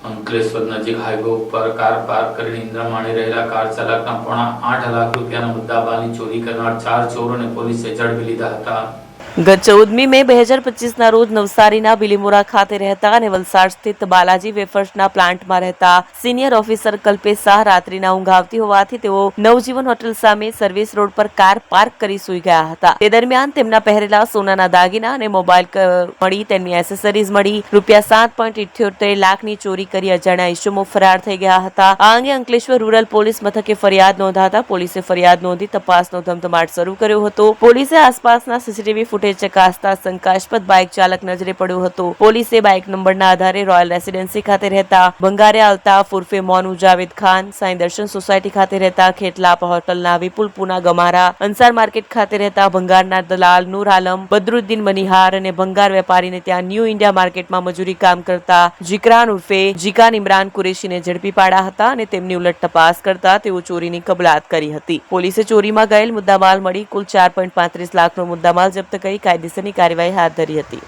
અંકલેશ્વર નજીક હાઈવે ઉપર car park કરીને નિંદ્રા માણી રહેલા કાર ચાલકના પોણા આઠ લાખ રૂપિયાના મુદ્દામાલની ચોરી કરનાર ચાર ચોરોને પોલીસે ઝડપી લીધા હતા. ગત ચૌદમી મે બે હજાર પચીસના રોજ નવસારીના બિલીમોરા ખાતે રહેતા અને વલસાડ સ્થિત બાલાજી વેફર્સના પ્લાન્ટમાં રહેતા સિનિયર ઓફિસર કલ્પેશ શાહ રાત્રિના ઊંઘ આવતી હોવાથી તેઓ નવજીવન હોટલ સામે સર્વિસ રોડ પર કાર પાર્ક કરી સૂઈ ગયા હતા. તે દરમિયાન તેમના પહેરેલા સોનાના દાગીના અને મોબાઈલ મળી તેમની એસેસરીઝ મળી. રૂપિયા સાત પોઈન્ટ ઇઠ્યોતેર લાખની ચોરી કરી અજાણ્યા ઇસમો ફરાર થઈ ગયા હતા. આ અંગે અંકલેશ્વર રૂરલ પોલીસ મથકે ફરિયાદ નોંધાતા પોલીસે ફરિયાદ નોંધી તપાસનો ધમધમાટ શરૂ કર્યો હતો. પોલીસે આસપાસના સીસીટીવી ફૂટેજ ચકાસતા શંકાસ્પદ બાઇક ચાલક નજરે પડ્યો હતો. પોલીસે બાઇક નંબરના આધારે રોયલ રેસિડેન્સી ખાતે રહેતા બંગારિયા અલ્તાફ ઉર્ફે મોનુ જાવેદ ખાન, સાંઈ દર્શન સોસાયટી ખાતે રહેતા ખેટલાપ હોટલના વિપુલ પુના ગમારા, અંસાર માર્કેટ ખાતે રહેતા ભંગારના દલાલ નૂર આલમ, બદરુદ્દીન મનિહાર અને ભંગાર વેપારીને ત્યાં ન્યૂ ઇન્ડિયા માર્કેટમાં મજૂરી કામ કરતા જીકરાન ઉર્ફે જીકાન ઇમરાન કુરેશીને ઝડપી પાડ્યા હતા અને તેમની ઉલટ તપાસ કરતા તેઓ ચોરીની કબલાત કરી હતી. પોલીસે ચોરીમાં ગયેલ મુદ્દામાલ મળી કુલ ચાર પોઈન્ટ પાંત્રીસ લાખનો મુદ્દામાલ જપ્ત કરી કાયદેસરની કાર્યવાહી હાથ ધરી હતી.